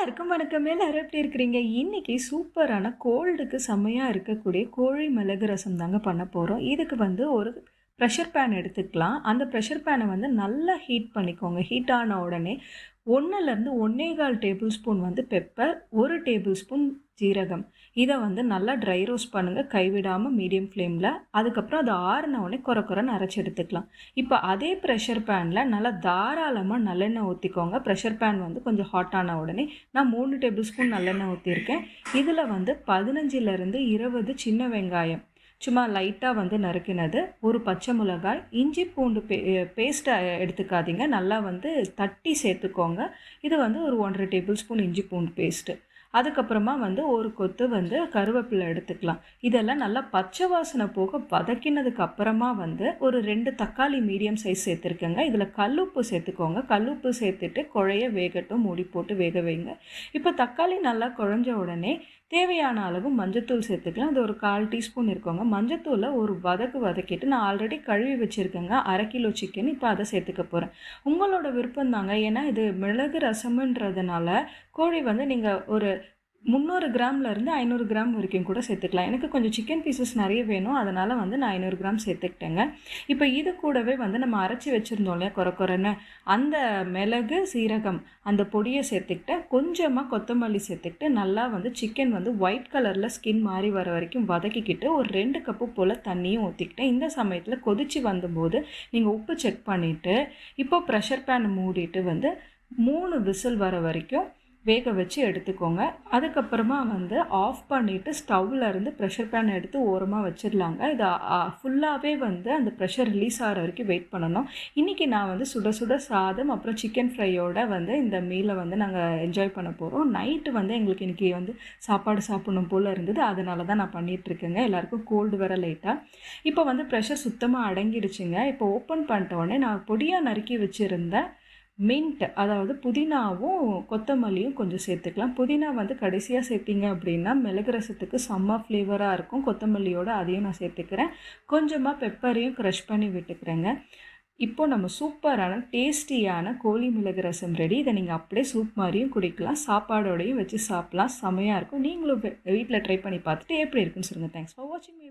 எல்லாருக்கும் வணக்கம். எல்லாரும் எப்படி இருக்கிறீங்க? இன்னைக்கு சூப்பரான கோல்டுக்கு செம்மையாக இருக்கக்கூடிய கோழி மிளகு ரசம் தாங்க பண்ண போகிறோம் இதுக்கு வந்து ஒரு ப்ரெஷர் பேன் எடுத்துக்கலாம். அந்த ப்ரெஷர் பேனை வந்து நல்லா ஹீட் பண்ணிக்கோங்க. ஹீட் ஆன உடனே ஒன்றுலேருந்து ஒன்றே கால் டேபிள் ஸ்பூன் வந்து பெப்பர் ஒரு டேபிள் ஸ்பூன் ஜீரகம். இதை வந்து நல்லா ட்ரை ரோஸ்ட் பண்ணுங்கள் கைவிடாமல் மீடியம் ஃப்ளேமில் அதுக்கப்புறம் அது ஆறுன உடனே குறை குறைன்னு அரைச்சி எடுத்துக்கலாம். இப்போ அதே ப்ரெஷர் பேனில் நல்லா தாராளமாக நல்லெண்ணெய் ஊற்றிக்கோங்க ப்ரெஷர் பேன் வந்து கொஞ்சம் ஹாட் ஆன உடனே நான் மூணு டேபிள் ஸ்பூன் நல்லெண்ணெய் ஊற்றிருக்கேன் இதில் வந்து பதினஞ்சிலேருந்து இருபது சின்ன வெங்காயம். சும்மா லைட்டாக வந்து நறுக்கினது. ஒரு பச்சை மிளகாய் இஞ்சி பூண்டு பே பேஸ்ட்டை எடுத்துக்காதீங்க. நல்லா வந்து தட்டி சேர்த்துக்கோங்க. இது வந்து ஒரு ஒன்றரை டேபிள் ஸ்பூன் இஞ்சி பூண்டு பேஸ்ட்டு அதுக்கப்புறமா வந்து ஒரு கொத்து வந்து கருவேப்பிலை எடுத்துக்கலாம். இதெல்லாம் நல்லா பச்சை வாசனை போக வதக்கினதுக்கு அப்புறமா வந்து ஒரு ரெண்டு தக்காளி மீடியம் சைஸ் சேர்த்துருக்கேங்க. இதில் கல்லுப்பு சேர்த்துக்கோங்க. கல்லுப்பு சேர்த்துட்டு குழைய வேகட்டும் மூடி போட்டு வேக வைங்க. இப்போ தக்காளி நல்லா குழஞ்ச உடனே தேவையான அளவு மஞ்சத்தூள் சேர்த்துக்கலாம். அது ஒரு கால் டீஸ்பூன் இருக்கோங்க. மஞ்சத்தூளை ஒரு வதக்கு வதக்கிட்டு நான் ஆல்ரெடி கழுவி வச்சுருக்கேங்க. அரை கிலோ சிக்கன் இப்போ அதை சேர்த்துக்க போகிறேன் உங்களோட விருப்பம் தாங்க ஏன்னா இது மிளகு ரசம்ன்றதுனால கோழி வந்து நீங்கள் ஒரு முந்நூறு கிராம்லேருந்து ஐநூறு கிராம் வரைக்கும் கூட சேர்த்துக்கலாம். எனக்கு கொஞ்சம் சிக்கன் பீசஸ் நிறைய வேணும். அதனால் வந்து நான் ஐநூறு கிராம் சேர்த்துக்கிட்டேங்க. இப்போ இது கூடவே வந்து நம்ம அரைச்சி வச்சுருந்தோம் இல்லையா குறை குறைன்னு அந்த மிளகு சீரகம் அந்த பொடியை சேர்த்துக்கிட்டேன் கொஞ்சமாக கொத்தமல்லி சேர்த்துக்கிட்டு நல்லா வந்து சிக்கன் வந்து ஒயிட் கலரில் ஸ்கின் மாறி வர வரைக்கும் வதக்கிக்கிட்டு ஒரு ரெண்டு கப்பு போல் தண்ணியும் ஊற்றிக்கிட்டேன் இந்த சமயத்தில் கொதித்து வந்தபோது நீங்கள் உப்பு செக் பண்ணிவிட்டு இப்போ ப்ரெஷர் பேனை மூடிட்டு வந்து மூணு விசில் வர வரைக்கும் வேக வச்சு எடுத்துக்கோங்க. அதுக்கப்புறமா வந்து ஆஃப் பண்ணிவிட்டு ஸ்டவ்வில் இருந்து ப்ரெஷர் பேன் எடுத்து ஓரமாக வச்சிடலாங்க. இது ஃபுல்லாகவே வந்து அந்த ப்ரெஷர் ரிலீஸ் ஆகிற வரைக்கும் வெயிட் பண்ணணும். இன்றைக்கி நான் வந்து சுட சுட சாதம் அப்புறம் சிக்கன் ஃப்ரையோட வந்து இந்த மீலை வந்து நாங்கள் என்ஜாய் பண்ண போகிறோம் நைட்டு வந்து எங்களுக்கு இன்றைக்கி வந்து சாப்பாடு சாப்பிடணும் போல் இருந்தது. அதனால தான் நான் பண்ணிகிட்ருக்கேங்க எல்லாேருக்கும் கோல்டு வர லைட்டாக இப்போ வந்து ப்ரெஷர் சுத்தமாக அடங்கிடுச்சுங்க. இப்போ ஓப்பன் பண்ணிட்ட உடனே நான் பொடியாக நறுக்கி வச்சுருந்தேன் மின்ட் அதாவது புதினாவும் கொத்தமல்லியும் கொஞ்சம் சேர்த்துக்கலாம். புதினா வந்து கடைசியாக சேர்த்திங்க அப்படின்னா மிளகு ரசத்துக்கு செம்ம ஃப்ளேவராக இருக்கும். கொத்தமல்லியோடு அதையும் நான் சேர்த்துக்கிறேன். கொஞ்சமாக பெப்பரையும் க்ரஷ் பண்ணி விட்டுக்கிறேங்க. இப்போ நம்ம சூப்பரான டேஸ்டியான கோழி மிளகு ரசம் ரெடி இதை நீங்கள் அப்படியே சூப் மாதிரியும் குடிக்கலாம். சாப்பாடோடையும் வச்சு சாப்பிட்லாம். செமையாக இருக்கும். நீங்களும் வீட்டில் ட்ரை பண்ணி பார்த்துட்டு எப்படி இருக்குன்னு சொல்லுங்கள் தேங்க்ஸ் ஃபார் வாட்சிங் மே